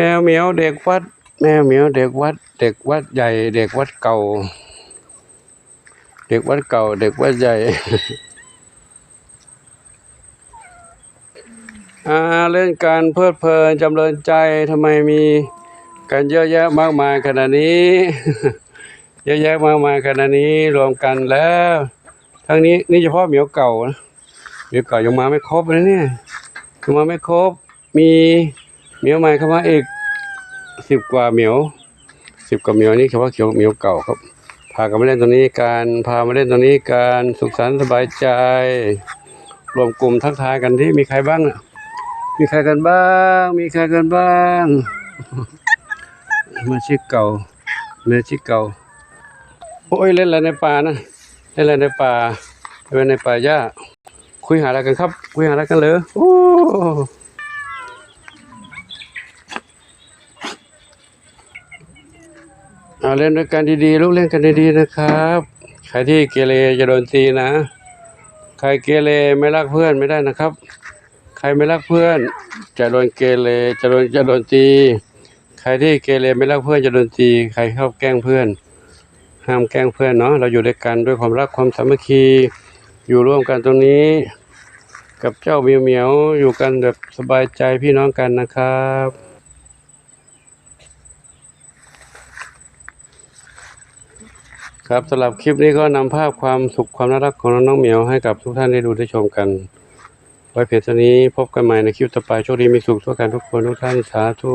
แมวเหมียวเด็กวัด แมวเหมียวเด็กวัด เด็กวัดใหญ่ เด็กวัดเก่า เด็กวัดเก่า เด็กวัดใหญ่เล่นการเพลิดเพลินจำเริญใจทำไมมีกันเยอะแยะมากมายขนาดนี้ เยอะแยะมากมายขนาดนี้รวมกันแล้ว ทั้งนี้นี่เฉพาะเหมียวเก่านะเหมียวเก่ายังมาไม่ครบเลยเนี่ยยังมาไม่ครบมี เหมียวใหม่เข้ามาอีกสิบกว่าเหมียวสิบกว่าเหมียวนี่เฉพาเขียวเหมียวเก่าครับ พากันมาเล่นตรงนี้การพามาเล่นตรงนี้การสุขสันต์สบายใจ รวมกลุ่มทักทายกันที่มีใครบ้างนะมีใครกันบ้าง มีใครกันบ้างมาชิกเก่าเมชิกเก่าโอ้ยเล่นอะไรในป่านะเล่นอะไรในป่าเล่นในป่าหญ้าคุยหาอะไรกันครับ คุยหาอะไรกันเลยโอ้ เอาเล่นด้วยกันดีๆลูกเล่นกันดีๆนะครับ ใครที่เกเรจะโดนตีนะ ใครเกเรไม่รักเพื่อนไม่ได้นะครับ ใครไม่รักเพื่อน จะโดนเกเรจะโดนจะโดนตี ใครที่เกเรไม่รักเพื่อนจะโดนตี ใครชอบแกล้งเพื่อน ห้ามแกล้งเพื่อนเนาะเราอยู่ด้วยกันด้วยความรักความสามัคคีอยู่ร่วมกันตรงนี้ กับเจ้าเหมียวเหมียวอยู่กันแบบสบายใจพี่น้องกันนะครับ ครับสำหรับคลิปนี้ก็นำภาพความสุขความน่ารักของน้องเหมียวให้กับทุกท่านได้ดูได้ชมกัน ไว้เพียงเท่านี้พบกันใหม่ในคลิปต่อไปโชคดีมีสุขทุกการทุกคนทุกท่านสาธุ